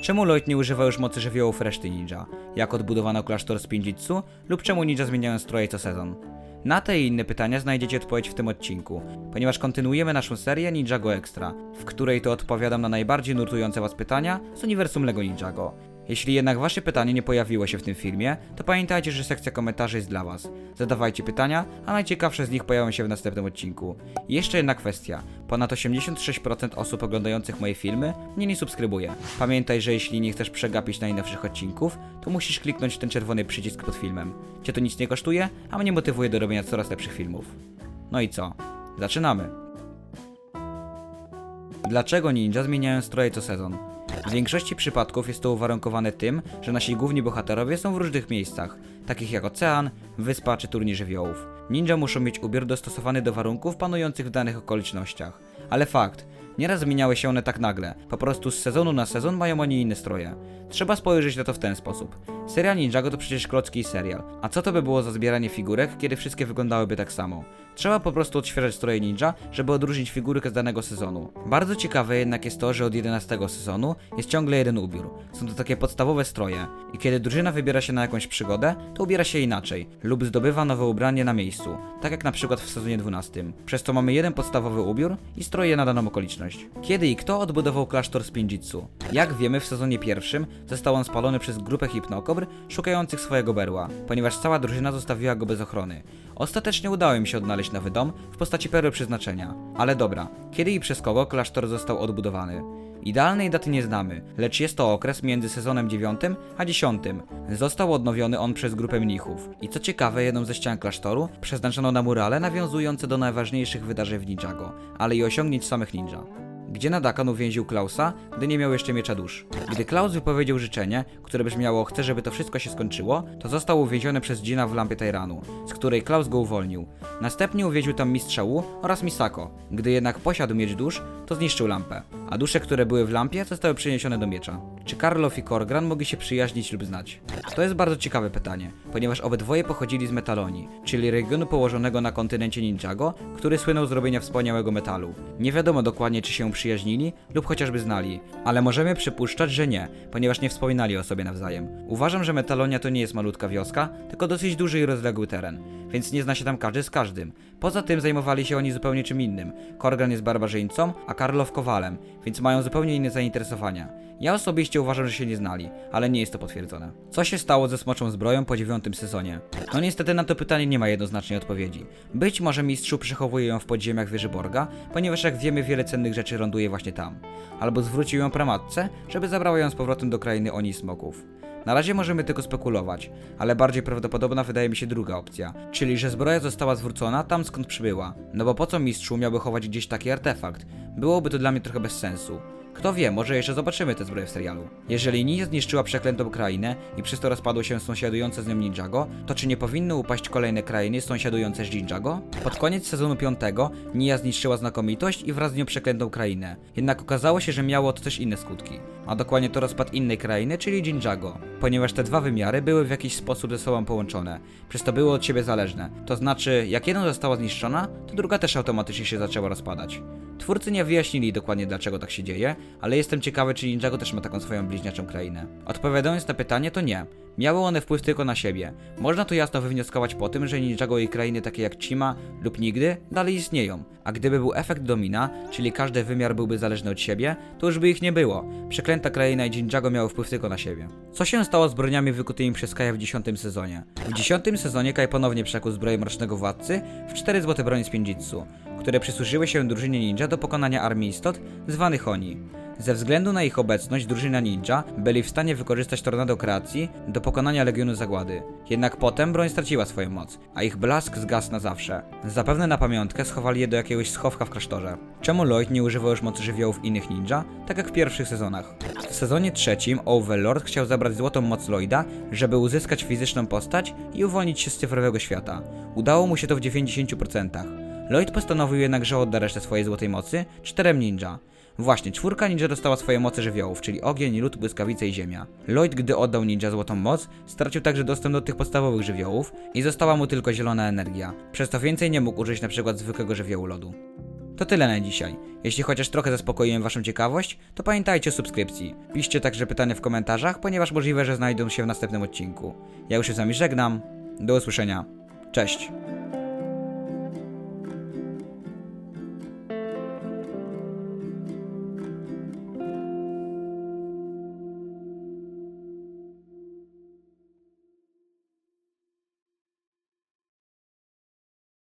Czemu Lloyd nie używa już mocy żywiołów reszty ninja? Jak odbudowano klasztor Spinjitzu? Lub czemu ninja zmieniają stroje co sezon? Na te i inne pytania znajdziecie odpowiedź w tym odcinku, ponieważ kontynuujemy naszą serię Ninjago Extra, w której to odpowiadam na najbardziej nurtujące Was pytania z uniwersum Lego Ninjago. Jeśli jednak Wasze pytanie nie pojawiło się w tym filmie, to pamiętajcie, że sekcja komentarzy jest dla Was. Zadawajcie pytania, a najciekawsze z nich pojawią się w następnym odcinku. I jeszcze jedna kwestia. Ponad 86% osób oglądających moje filmy mnie nie subskrybuje. Pamiętaj, że jeśli nie chcesz przegapić najnowszych odcinków, to musisz kliknąć ten czerwony przycisk pod filmem. Cię to nic nie kosztuje, a mnie motywuje do robienia coraz lepszych filmów. No i co? Zaczynamy! Dlaczego ninja zmieniają stroje co sezon? W większości przypadków jest to uwarunkowane tym, że nasi główni bohaterowie są w różnych miejscach, takich jak ocean, wyspa czy turniej żywiołów. Ninja muszą mieć ubiór dostosowany do warunków panujących w danych okolicznościach. Ale fakt, nieraz zmieniały się one tak nagle, po prostu z sezonu na sezon mają oni inne stroje. Trzeba spojrzeć na to w ten sposób. Serial Ninjago to przecież klocki serial, a co to by było za zbieranie figurek, kiedy wszystkie wyglądałyby tak samo? Trzeba po prostu odświeżać stroje ninja, żeby odróżnić figurkę z danego sezonu. Bardzo ciekawe jednak jest to, że od 11 sezonu jest ciągle jeden ubiór. Są to takie podstawowe stroje i kiedy drużyna wybiera się na jakąś przygodę, to ubiera się inaczej lub zdobywa nowe ubranie na miejscu, tak jak na przykład w sezonie 12. Przez to mamy jeden podstawowy ubiór i stroje na daną okoliczność. Kiedy i kto odbudował klasztor Spinjitzu? Jak wiemy w sezonie pierwszym został on spalony przez grupę hipnokobr szukających swojego berła, ponieważ cała drużyna zostawiła go bez ochrony. Ostatecznie udało im się odnaleźć nowy dom w postaci perły przeznaczenia. Ale dobra, kiedy i przez kogo klasztor został odbudowany? Idealnej daty nie znamy, lecz jest to okres między sezonem 9 a 10. Został odnowiony on przez grupę mnichów. I co ciekawe, jedną ze ścian klasztoru przeznaczono na murale nawiązujące do najważniejszych wydarzeń w Ninjago, ale i osiągnięć samych ninja gdzie Nadakan uwięził Klausa, gdy nie miał jeszcze miecza dusz. Gdy Klaus wypowiedział życzenie, które brzmiało chcę, żeby to wszystko się skończyło, to został uwięziony przez Gina w lampie Tyranu, z której Klaus go uwolnił. Następnie uwięził tam mistrza Wu oraz Misako. Gdy jednak posiadł miecz dusz, to zniszczył lampę, a dusze, które były w lampie, zostały przeniesione do miecza. Czy Karloff i Korgran mogli się przyjaźnić lub znać? To jest bardzo ciekawe pytanie, ponieważ obydwoje pochodzili z Metalonii, czyli regionu położonego na kontynencie Ninjago, który słynął z robienia wspaniałego metalu. Nie wiadomo dokładnie, czy się przyjaźnili lub chociażby znali, ale możemy przypuszczać, że nie, ponieważ nie wspominali o sobie nawzajem. Uważam, że Metalonia to nie jest malutka wioska, tylko dosyć duży i rozległy teren, więc nie zna się tam każdy z każdym. Poza tym zajmowali się oni zupełnie czym innym. Korgan jest barbarzyńcą, a Karlow kowalem, więc mają zupełnie inne zainteresowania. Ja osobiście uważam, że się nie znali, ale nie jest to potwierdzone. Co się stało ze smoczą zbroją po dziewiątym sezonie? No niestety na to pytanie nie ma jednoznacznej odpowiedzi. Być może mistrzu przechowuje ją w podziemiach wieży Borga, ponieważ jak wiemy wiele cennych rzeczy ląduje właśnie tam. Albo zwrócił ją pramatce, żeby zabrała ją z powrotem do krainy Oni Smoków. Na razie możemy tylko spekulować, ale bardziej prawdopodobna wydaje mi się druga opcja, czyli że zbroja została zwrócona tam skąd przybyła. No bo po co mistrzu miałby chować gdzieś taki artefakt? Byłoby to dla mnie trochę bez sensu. Kto wie, może jeszcze zobaczymy tę zbroję w serialu. Jeżeli Nia zniszczyła przeklętą krainę i przez to rozpadło się sąsiadujące z nią Ninjago, to czy nie powinny upaść kolejne krainy sąsiadujące z Ninjago? Pod koniec sezonu 5 Nia zniszczyła znakomitość i wraz z nią przeklętą krainę. Jednak okazało się, że miało to też inne skutki. A dokładnie to rozpad innej krainy, czyli Ninjago. Ponieważ te dwa wymiary były w jakiś sposób ze sobą połączone, przez to były od siebie zależne. To znaczy, jak jedna została zniszczona, to druga też automatycznie się zaczęła rozpadać. Twórcy nie wyjaśnili dokładnie dlaczego tak się dzieje, ale jestem ciekawy, czy Ninjago też ma taką swoją bliźniaczą krainę. Odpowiadając na pytanie, to nie. Miały one wpływ tylko na siebie. Można to jasno wywnioskować po tym, że Ninjago i krainy takie jak Chima lub Nigdy dalej istnieją. A gdyby był efekt domina, czyli każdy wymiar byłby zależny od siebie, to już by ich nie było. Przeklęta kraina i Ninjago miały wpływ tylko na siebie. Co się stało z broniami wykutymi przez Kaja w dziesiątym sezonie? W dziesiątym sezonie Kaj ponownie przekuł zbroję Mrocznego Władcy w cztery złote broń z Pinjitsu, które przysłużyły się drużynie ninja do pokonania armii istot zwanych Oni. Ze względu na ich obecność drużyna ninja byli w stanie wykorzystać tornado kreacji do pokonania Legionu Zagłady. Jednak potem broń straciła swoją moc, a ich blask zgasł na zawsze. Zapewne na pamiątkę schowali je do jakiegoś schowka w klasztorze. Czemu Lloyd nie używał już mocy żywiołów innych ninja, tak jak w pierwszych sezonach? W sezonie trzecim Overlord chciał zabrać złotą moc Lloyda, żeby uzyskać fizyczną postać i uwolnić się z cyfrowego świata. Udało mu się to w 90%. Lloyd postanowił jednak, że odda resztę swojej złotej mocy czterem ninja. Właśnie, czwórka ninja dostała swoje moce żywiołów, czyli ogień, lód, błyskawice i ziemia. Lloyd, gdy oddał ninja złotą moc, stracił także dostęp do tych podstawowych żywiołów i została mu tylko zielona energia. Przez to więcej nie mógł użyć przykład zwykłego żywiołu lodu. To tyle na dzisiaj. Jeśli chociaż trochę zaspokoiłem waszą ciekawość, to pamiętajcie o subskrypcji. Piszcie także pytania w komentarzach, ponieważ możliwe, że znajdą się w następnym odcinku. Ja już się z wami żegnam. Do usłyszenia. Cześć.